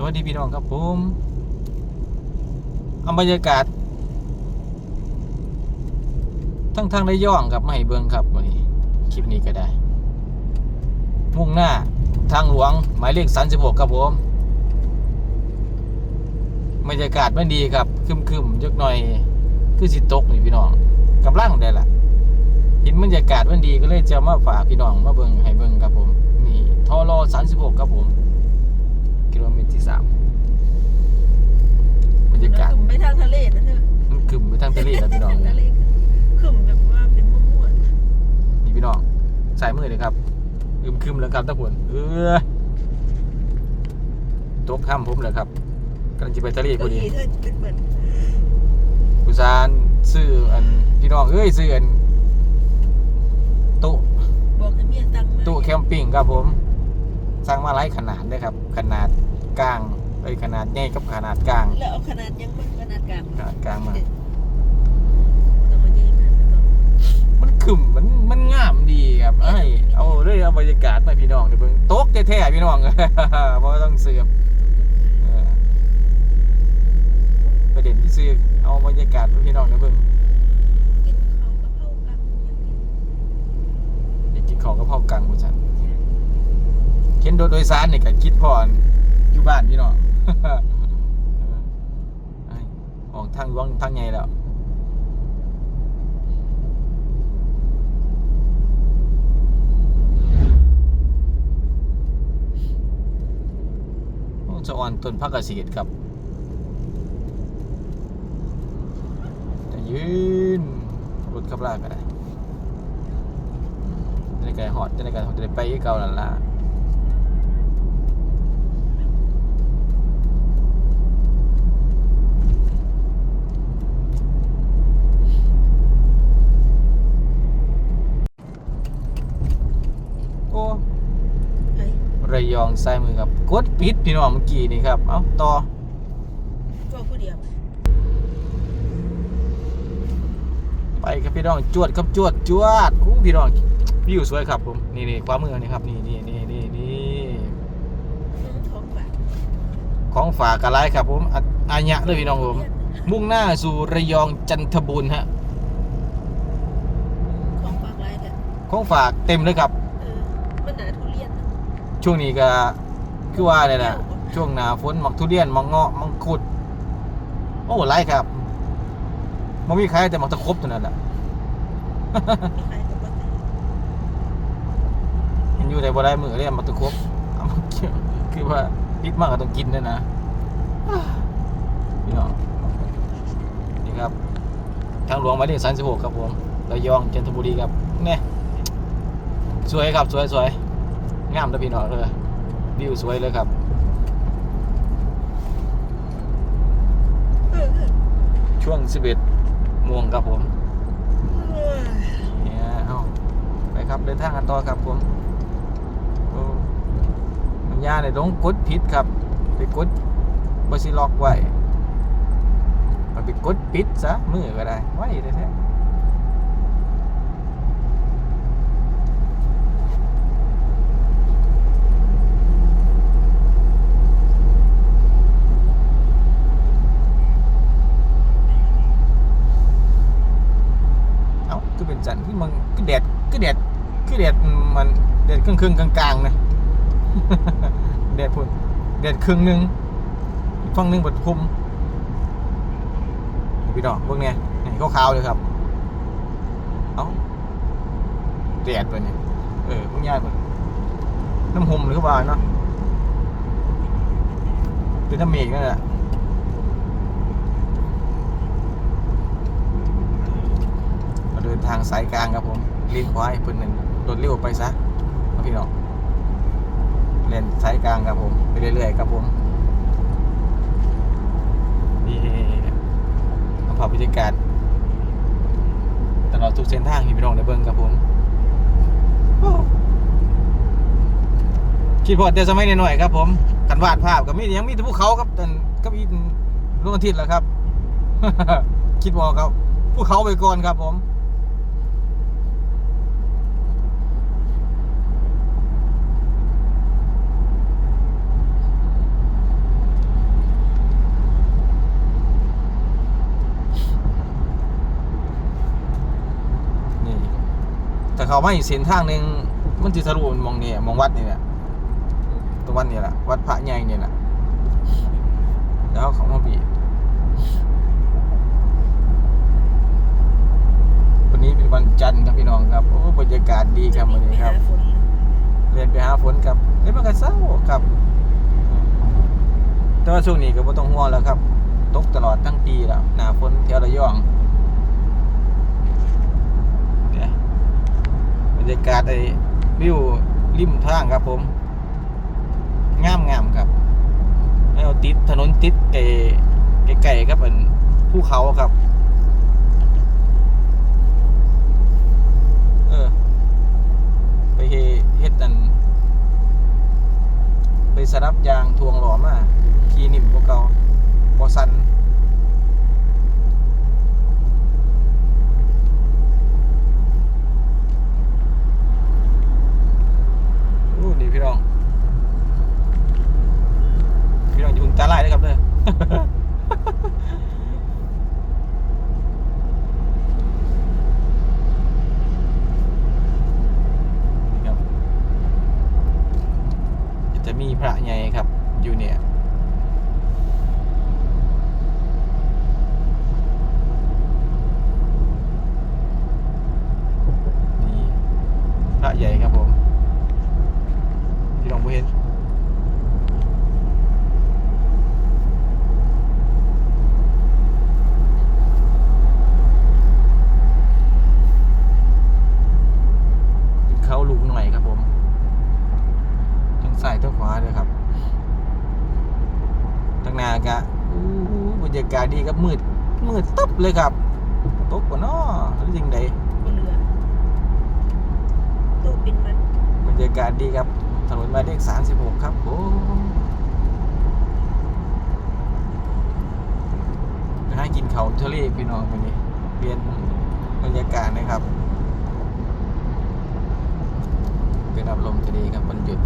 สวัสดีพี่น้องครับผมเอาบรรยากาศ ทั้งทางระย่องครับไมาให้เบิ่งครับวันนี้คลิปนี้ก็ได้ มุ่งหน้าทางหลวงหมายเลข36ครับผมบรรยากาศไม่ดีครับคึมๆจักหน่อยคือสิตกนี่พี่น้องกำลังได้ละเห็นบรรยากาศมันดีก็เลยจะมาฝากพี่น้องมาเบิ่งให้เบิ่งครับผมนี่ทอรอ36ครับผม กิโลเมตรที่สามบรรยากาศขึ้นไปทางทะเลนะเธอมันขึ้นไปทางทะเลแล้วพี่น้องทะเลขึ้นแบบว่าเป็นม่วนนี่พี่น้องสายมือเลยครับอึมครึมแล้วครับทุกคนเออตกข้ามผมเลยครับกำลังจะไปทะเลๆพอดีเธอเป็นเหมือนกุซานซื้ออันพี่น้องเอ้ยซื้ออันโต๊ะบอกให้เมียตังค์มาโต๊ะแคมปิ้งครับผม สั่งมาหลายขนาดเลยครับ ขนาดกลางเอ้ยขนาดใหญ่กับขนาดกลางแล้วเอาขนาดยังมันขนาดกลางขนาดกลางมาต้องมาใหญ่มากต้องมันขึ้มมันมันงามดีครับไอ้ยเอาเลยเอาบรรยากาศมาพี่น้องเดี๋ยวเบิ่งโต๊ะแท้ๆพี่น้องเพราะว่าต้องเสือมเออประเด็นที่ซื้อเอาบรรยากาศมาพี่น้องเดี๋ยวเบิ่งกินข้าวกะเพรากันอย่างนี้อยากกินของกระเพรากลางหมูสัน เข็นรถโดยสารนี่ก็คิดพอนอยู่บ้านพี่น้องเออไอ้อกทางหลวงทางใหญ่แล้วโอ้จะอ่อนต้นพักเกษตรครับจะยืนรถขับลากก็ได้จะได้ไกลหอดจะได้ไกลหอดจะได้ไปเก่านั่นล่ะโอ้ ไอ้ ระ ยองซ้ายมือครับกดปิดพี่น้องเมื่อกี้นี่ครับเอาต่อตัวผู้เดียวไปครับพี่น้องจวดครับจวดจวดอู้พี่น้องวิวสวยครับผมนี่นี่ความมือนี่ครับนี่นี่นี่นี่นี่ท้องปากของฝากกระไรครับผมอะอายะเลยพี่น้องผมมุ่งหน้าสู่ระยองจันทบุรีฮะของฝากไรแต่ของฝากเต็มเลยครับ เออมันหนาทุเรียนนะ ช่วงนี้ก็คือว่าเนี่ยนะช่วงหนาฝนมักทุเรียนมักเงาะมังคุด โอ้ไรครับมันมีใครแต่มักตะครบเท่านั้นแหละ มันอยู่ในบ่ได้มือเลยมักตะครบเอามาเกี่ยวคือว่าพิษมากก็ต้องกินด้วยนะพี่น้องนี่ครับ ทางหลวงหมายเลข36ครับผมระยองจันทบุรีครับเนี่ยสวยครับสวยสวย งามนะพี่น้องเลยวิวสวยเลยครับช่วง 11โมงครับผมเนี่ยเอาไปครับเดินทางกันต่อครับผมมันยาเนี่ยต้องกดผิดครับ ไปกดบสิล็อกไว้ไปกดปิดซะมือก็ได้ไว้แท้ๆเอ้าคือเป็น จันที่มันคือแดดคือแดดคือแดดมันแดดครึ่งครึ่งๆกลางๆนะแดดพุ่นแดดครึ่งหนึงอีกฝั่งหนึงบดคุมพี่น้องพวกเนี้ยนี่ขาวๆเลยครับเอ้าแดดไปเนี่ยเออพวกย่ายเปิดน้ำหอมหรือว่าเนาะเป็นน้ำเมฆนั่นแหละเราเดินทางสายกลางครับผมลี้ยวขวาให้เพิ่นหนึ่งรถเร็วไปซะพี่น้องเลนสายกลางครับผมไปเรื่อยๆครับผมนี่เอาภาพบรรยากาศตลอดทุกเส้นทางที่พี่น้องได้เบิ่งครับผมคิดพอแต่สมัยน้อยๆครับผมกันวาดภาพก็มียังมีแต่ภูเขาครับแต่ก็มีดวงอาทิตย์แหละครับ คิดพอครับภูเขาไปก่อนครับผม เขามาอีกเส้นทางหนึ่งมันจะทะลุมองนี่มองวัดนี่แหละตรงวัดนี่แหละวัดพระใหญ่นี่แหละแล้วเขามาปีวันนี้เป็นวันจันทร์ครับพี่น้องครับโอ้บรรยากาศดีครับวันนี้ครับจะมีไปหาฝนเรียนไปหาฝนครับเอ้ยมันก็เศร้าครับ แต่ว่าช่วงนี้ก็บ่ต้องห่วงแล้วครับ ตกตลอดทั้งปีแล้วหน้าฝนแถวระยองเนี่ยบรรยากาศไอ้วิวริมทางครับผมงามงามครับแล้วติดถนนติดไก่ไก่ครับเป็นภูเขาครับ เออ ไปเฮ็ดนั่นไปสลับยางทวงหลอมาขี่นิ่มกว่าเก่าบ่สั่นโอ้นี่พี่น้อง พี่น้องอย่าเพึ่งตาลายนะครับเด้อ ครับจะมีพระใหญ่ครับ อยู่เนี่ย นี่พระใหญ่ครับผม พี่น้องผู้เห็น เขาลุกหน่อยครับผมทั้งซ้ายทั้งขวาเลยครับทั้งหน้ากะอู้หูบรรยากาศดี ครับมืดมืดตึ๊บเลยครับตกกว่าน้อหรือจริงใดบนเรือตู้ปินมันบรรยากาศดีครับ ถนนหมายเลข36 ครับโอ้ไปหากินเขาทะเลพี่น้องวันนี้เปลี่ยนบรรยากาศนะครับเป็นอารมณ์ทะเลครับวันหยุด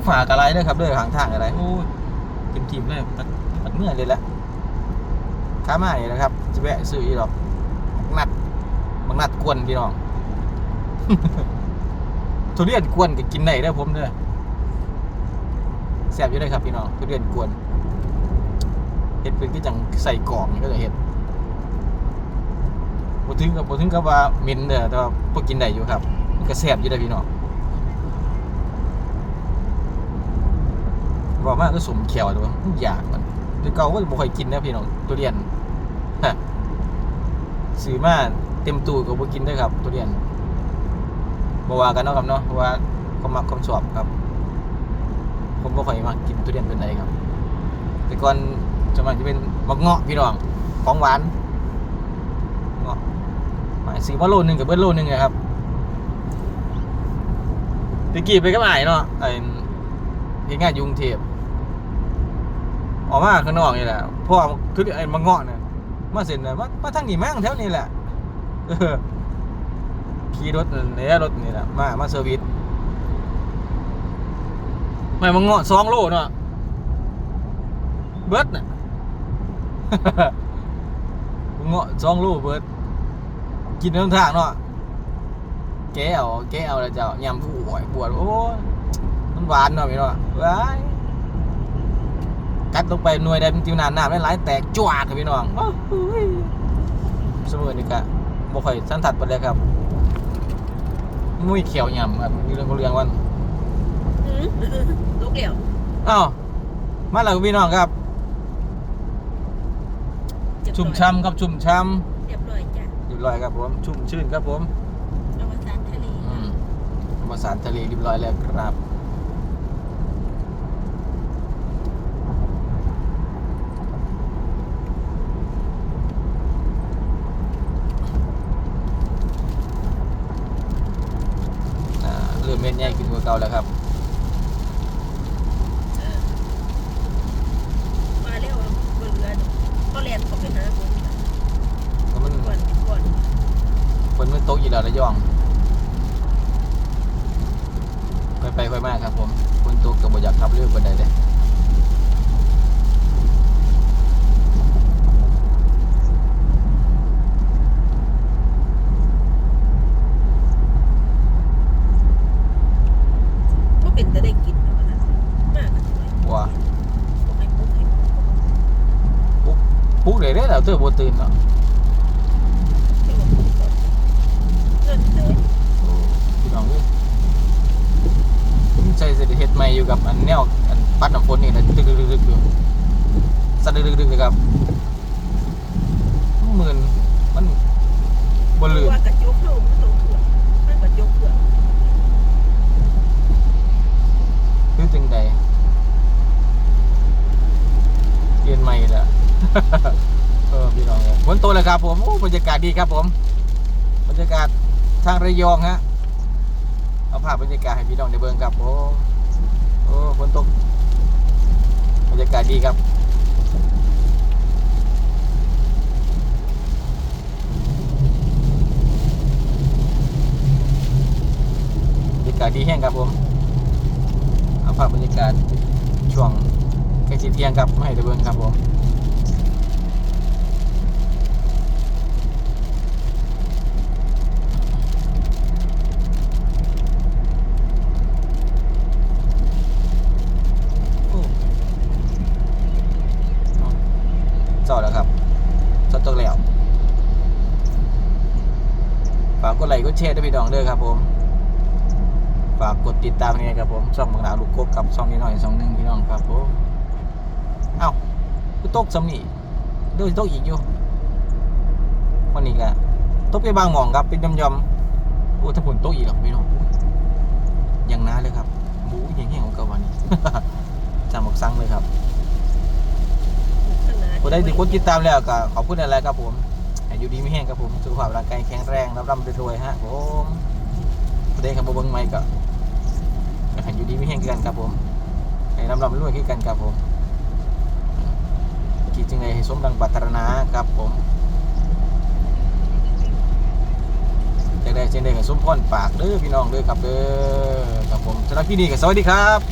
องฝากอะไรเด้อครับด้อทางทางอะไรโอ้ยเต็มทีมเลยปัดปัดเมื่อยเลยแหละค้ามาเนี่ยนะครับจะแวะซื้ออีดอกบักนัดบักนัดกวนพี่น้องทุเรียนกวนก็กินได้เด้ผมเด้อแซ่บอยู่เลยครับพี่น้องทุเรียนกวนเห็ดเป็นก็จังใส่กล่องนี่ก็จะเห็ดบ่ถึงกับบ่ถึงกับว่าเหม็นเด้อแต่ว่าพวกกินได้อยู่ครับ มันก็แซ่บอยู่เด้พี่น้อง บอกมากก็สมเขียวด้วอยากมันแต่เก่าก็บ่ค่อยกินนะพี่น้องทุเรียนฮะซื้อมาเต็มตู้ก็บ่กินได้ครับทุเรียนบ่ว่ากันเนาะครับเนาะว่าความมักความชอบครับ ผมบ่ค่อยมักกินทุเรียนเป็นไรครับ แต่ก่อนจะมันจะเป็นมักเงาะพี่น้องของหวานเงาะหมายซื้อมาโลนึงกับเบิ้ลโลนึงไงครับตะกี้ไปกับอ้ายเนาะไอ้เฮ็ดงานยุงเทพ ออกมาข้างนอกนี่แหละพราะว่อคือไอ้มะเงาะเนี่ยมาเสร็จเนี่ยมามาทางนี้มั่งแถวนี้แหละขี่รถเนี่ยรถนี่แหละมามาเซอร์วิสไม่มะเงาะสองโลเนาะเบิร์ดน่ะมะเงาะสองโลเบิร์ดกินน้ำทางเนาะแกเอาแกเอาแล้วเจ้ายำผู้หวยปวดโอ้ยมันหวานเนาะพี่เนาะว้าย กัดลงไปหน่วยได้เป็นจิวน้ำน้ำได้หลายแตกจ้วกครับพี่น้องโอ้โหยเสมอนี่กะบ่ค่อยสันทัดไปเลยครับ มุ้ยเขียวหย่ำครับมีเรื่องของเรื่องวันอืมลูกเดี่ยวอ้าวมาแล้วพี่น้องครับเรียบร้อยชุ่มช่ำครับชุ่มช่เรียบร้อยจ้ะำเรียบร้อยครับผมชุ่มชื่นครับผมอวสานทะเลอืมมาสารทะเลเรียบร้อยแล้วครับอ่า เริ่มเม็ดใหญ่ยกินกว่าเก่าแล้วครับ ไป ตกอยู่แล้วระยองไปไปไปมากครับผมฝนตกกับบอยากขับเรือคนใดเลย ก็เป็นจะได้กินแล้วนะมากกันเลย ว่า ผมให้ปุ๊บให้ ปุ๊กเลยได้แล้วเธอโบ ตื่นเนาะที่ผมปุ๊บก่อนเงินเดือนโอ้พี่น้องเอ้ยผมใช้เศรษฐเฮ็ดใหม่อยู่กับอันแนวอันปัดน้ำฝนนี่นะดึกดึกดึกดึกอยู่สั่นดึกดึกดึกเลยครับหมื่นมันบนลื่นว่ากระจกเข้ามันตรงเกือกมันกระจกเกือกคือจึงใดเรียนใหม่แหละ เออพี่น้องฝนตกเลยครับผมโอ้บรรยากาศดีครับผมบรรยากาศทางระยองฮะเอาภาพบรรยากาศให้พี่น้องได้เบิ่งครับผมโอ้ฝนตกบรรยากาศดีครับบรรยากาศดีแห้งครับผมเอาภาพบรรยากาศช่วงใกล้สิเที่ยงครับมาให้ได้เบิ่งครับผม โอ้เอาจอดแล้วครับจอดตกแล้ว ฝากก ดไลค์กดแชร์ด้วยพี่น้องเด้อครับผม ฝากกดติดตามนี่ครับผมช่องบางดาวลูกกบกับช่องนี้หน่อยช่องหนึ่งพี่น้องครับผมเอ้ากูตกสำนี่เดี๋ยวสิตกอีกอยู่วันนี้ก็ตกไปบางหมองครับเป็นยำๆโอ้ถ้าฝนตกอีกหรอกพี่น้องยังน้าเลยครับบู๊ยังแห้งของเก่าวันนี้จำบอกซังเลยครับข้างหน้าผู้ใดที่กดติดตามแล้วก็ขอบคุณอะไรครับผมให้ อยู่ดีไม่แห้งครับผมสุขภาพร่างกายแข็งแรงร่ำๆรวยฮะผมผู้ใดขับเบิ้งไม่ก็ให้อยู่ดีไม่แห้งกันครับผมให้ร่ำรวยๆคือกันครับผมคิดจึงไงให้สมดังปรารถนาครับผมจะได้เช่นเดียวกับสมพรปากเด้อพี่น้องเด้อครับเด้อครับผมสำหรับที่นี่ก็สวัสดีครับ